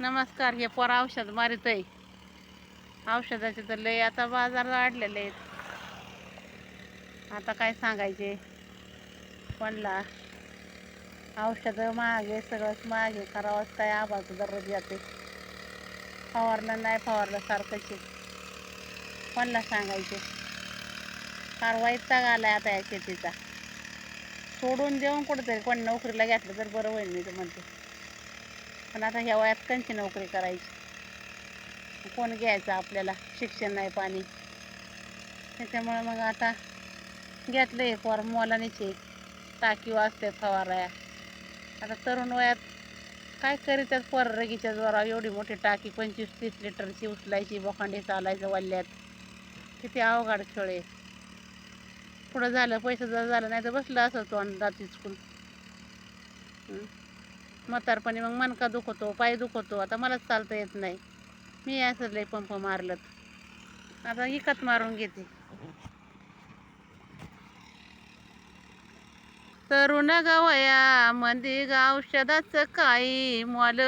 नमस्कार हे पोरं औषध मारित आहे. औषधाचे तर लय आता बाजार वाढलेले आहेत. आता काय सांगायचे? कोणला औषधं महागे सगळंच महागे करावंच काय आबाचं दररोज येते फवारलं नाही फवारलं सारखंच आहे. कोणला सांगायचे फार वैताग आलाय आता या शेतीचा. सोडून देऊन कुठंतरी कोण नोकरीला घेतलं तर बरं होईल मी तर म्हणते. पण आता ह्या वयात कंची नोकरी करायची? कोण घ्यायचं आपल्याला? शिक्षण नाही पाणी. त्याच्यामुळे मग आता घेतलं एक वर मोलानीचे टाकी वाजते फवाराया. आता तरुण वयात काय करीतात पररगीच्या जोरावर? एवढी मोठी टाकी पंचवीस तीस लिटरची उचलायची बोखांडी चालायचं वल्ल्यात. किती अवघड खेळ आहे. पुढं झालं पैसे जर झालं नाही तर बसलं असं तो दात स्कूल म्हातारपणी मग मनका दुखवतो पाय दुखवतो आता मलाच चालता येत नाही. मी असं लय पंप मारलत. आता इकत मारून घेते. तरुण गवया मध्ये ग औषधाचं काही मॉल.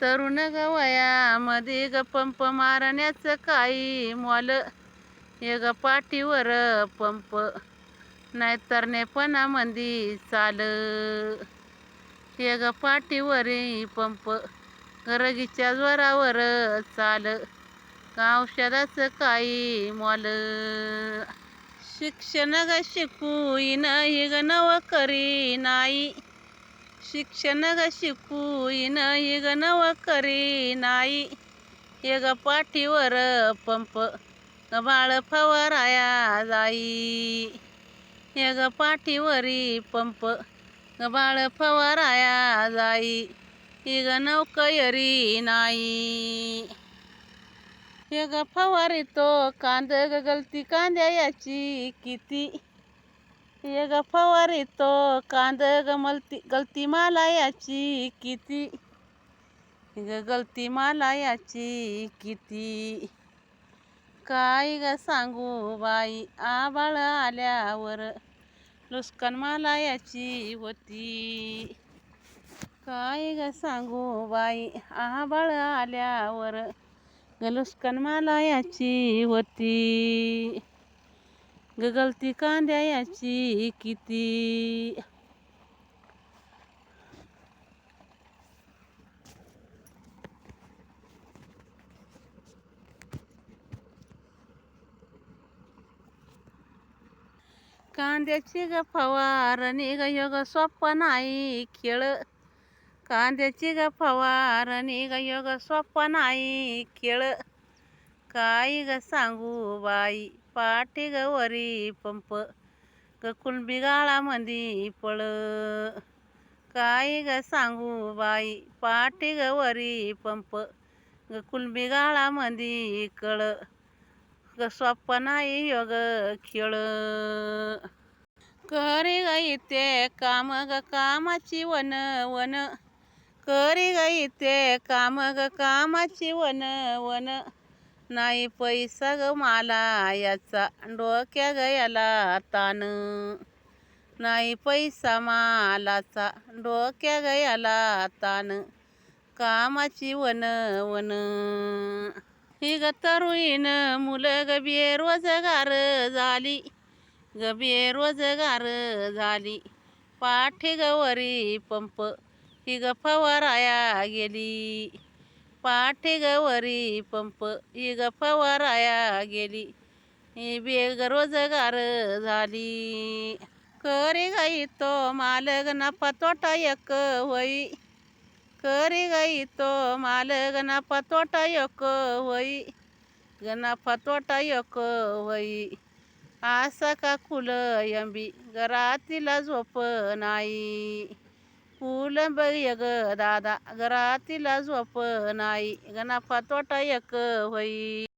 तरुण गवया मध्ये ग पंप मारण्याचं काही मॉल. हे ग पाठीवर पंप नाहीतर नेपणामंदी चाल. ये ग पाठीवरी पंप. गरगीच्या जोरावर चाल. औषधाचं काही मॉल. शिक्षण ग शिकून नाही ग नवकरी नाही. शिक्षण ग शिकून नाही ग नवकरी नाही. हे ग पाठीवर पंप. बाळ फवाराया जाई. हे ग पाठीवरी पंप. बाळ फवराया जाई. ही ग नौकयरी नाही. हे ग फवारी तो कांद ग गलती कांद्या याची किती. हे ग फवारी तो कांद ग मलती गलती माला याची किती. ग गलती माला याची किती. काय ग सांगू बाई? आबाळ आल्यावर लुस्कान मला याची होती काय ग सांगू बाई आबाळ आल्यावर ग लुस्कान मला याची होती ग गलती कांद्या याची किती कांद्याची ग फवारणी ग योग सोप्पा नाही खेळ. कांद्याची ग फवारणी ग योग स्वप्प नाही खेळ. काय ग सांगू बाई पाठी ग वरी पंप ग कुलबी गाळामंदी पळ. काय ग सांगू बाई पाठी ग वरी पंप ग कुलबी गाळामंदी कळ. ग योग खेळ. करी गई ते काम ग कामाची वन वन. करी गई ते काम ग कामाची वन वन. नाही पैसा ग मला याचा डोक्या गयाला तान नाही पैसा मालाचा डोक्या गयाला तान कामाची वन वन. ही ग तरुईन मुलं ग बेरोजगार झाली. ग बेरोजगार झाली. पाठी गवरी पंप ही ग फवाराया गेली. पाठी गवरी पंप ही ग फवाराया गेली. ही बेरोजगार झाली. करी गाई तो मालक नफा तोटा एक होई. करी गई तो माल नफा तोटा एक होई। ग नफा तोटा एक होई। असा का खुल यंबी घरातीला झोप नाही। फुल बघ ग दादा घरातीला झोप नाही। ग नफा तोटा एक होई।